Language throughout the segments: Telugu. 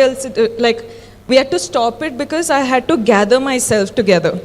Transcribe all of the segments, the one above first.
else, like, we had to stop it because I had to gather myself together.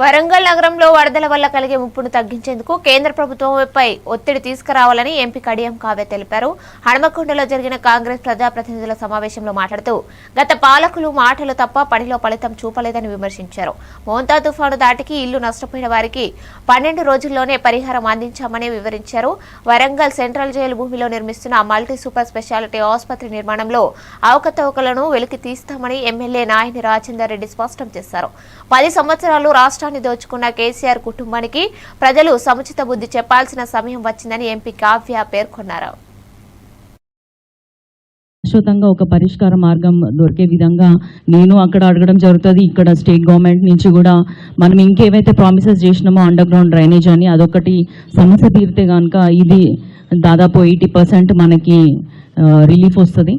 Warangal నగరంలో వరదల వల్ల కలిగే ముప్పును తగ్గించేందుకు కేంద్ర ప్రభుత్వంపై ఒత్తిడి తీసుకురావాలని ఎంపీ కడియం కావ్య తెలిపారు. హనుమకొండలో జరిగిన కాంగ్రెస్ ప్రజాప్రతినిధుల సమావేశంలో మాట్లాడుతూ గత పాలకులు మాటలు తప్ప పనిలో ఫలితం చూపలేదని విమర్శించారు. మోంతా తుఫాను దాటికి ఇల్లు నష్టపోయిన వారికి పన్నెండు రోజుల్లోనే పరిహారం అందించామని వివరించారు. వరంగల్ సెంట్రల్ జైలు భూమిలో నిర్మిస్తున్న మల్టీ సూపర్ స్పెషాలిటీ ఆసుపత్రి నిర్మాణంలో అవకతవకలను వెలికి తీస్తామని ఎమ్మెల్యే నాయని రాజేందర్ రెడ్డి స్పష్టం చేశారు. పది సంవత్సరాలు రాష్ట్రాన్ని దోచుకున్న కేసీఆర్ కుటుంబానికి ప్రజలు సముచిత బుద్ధి చెప్పాల్సిన సమయం వచ్చిందని ఎంపీ కావ్య పేర్కొన్నారు. శాశ్వతంగా ఒక పరిష్కార మార్గం దొరికే విధంగా నేను అక్కడ అడగడం జరుగుతుంది. ఇక్కడ స్టేట్ గవర్నమెంట్ నుంచి కూడా మనం ఇంకేవైతే ప్రామిసెస్ చేసినామో అండర్ గ్రౌండ్ డ్రైనేజ్ అని అదొకటి సమస్య తీరితే కనుక ఇది దాదాపు ఎయిటీ పర్సెంట్ మనకి రిలీఫ్ వస్తుంది.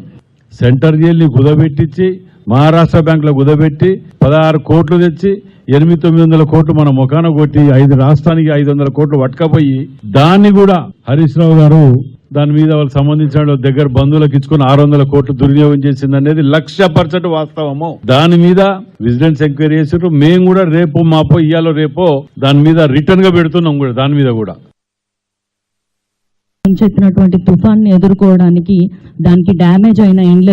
సెంటర్ జైల్ని కుదబెట్టించి మహారాష్ట్ర బ్యాంకులో కుదబెట్టి పదహారు కోట్లు తెచ్చి ఎనిమిది తొమ్మిది వందల కోట్లు మన ముఖాన కొట్టి ఐదు రాష్ట్రానికి ఐదు వందల కోట్లు పట్టుకపోయి దాన్ని కూడా హరీష్ రావు గారు దాని మీద వాళ్ళకి సంబంధించిన దగ్గర బంధువులకు ఇచ్చుకుని ఆరు వందల కోట్లు దుర్వినియోగం చేసింది అనేది లక్ష పర్సెంట్ వాస్తవము. దాని మీద విజిలెన్స్ ఎంక్వైరీ చేసారు మేము కూడా రేపు మాపో ఇయ్యాలో రేపో దాని మీద రిటర్న్గా పెడుతున్నాం కూడా దాని మీద కూడా. చెప్పినటువంటి తుఫాన్ని ఎదుర్కోవడానికి దానికి డ్యామేజ్ అయిన ఇండ్ల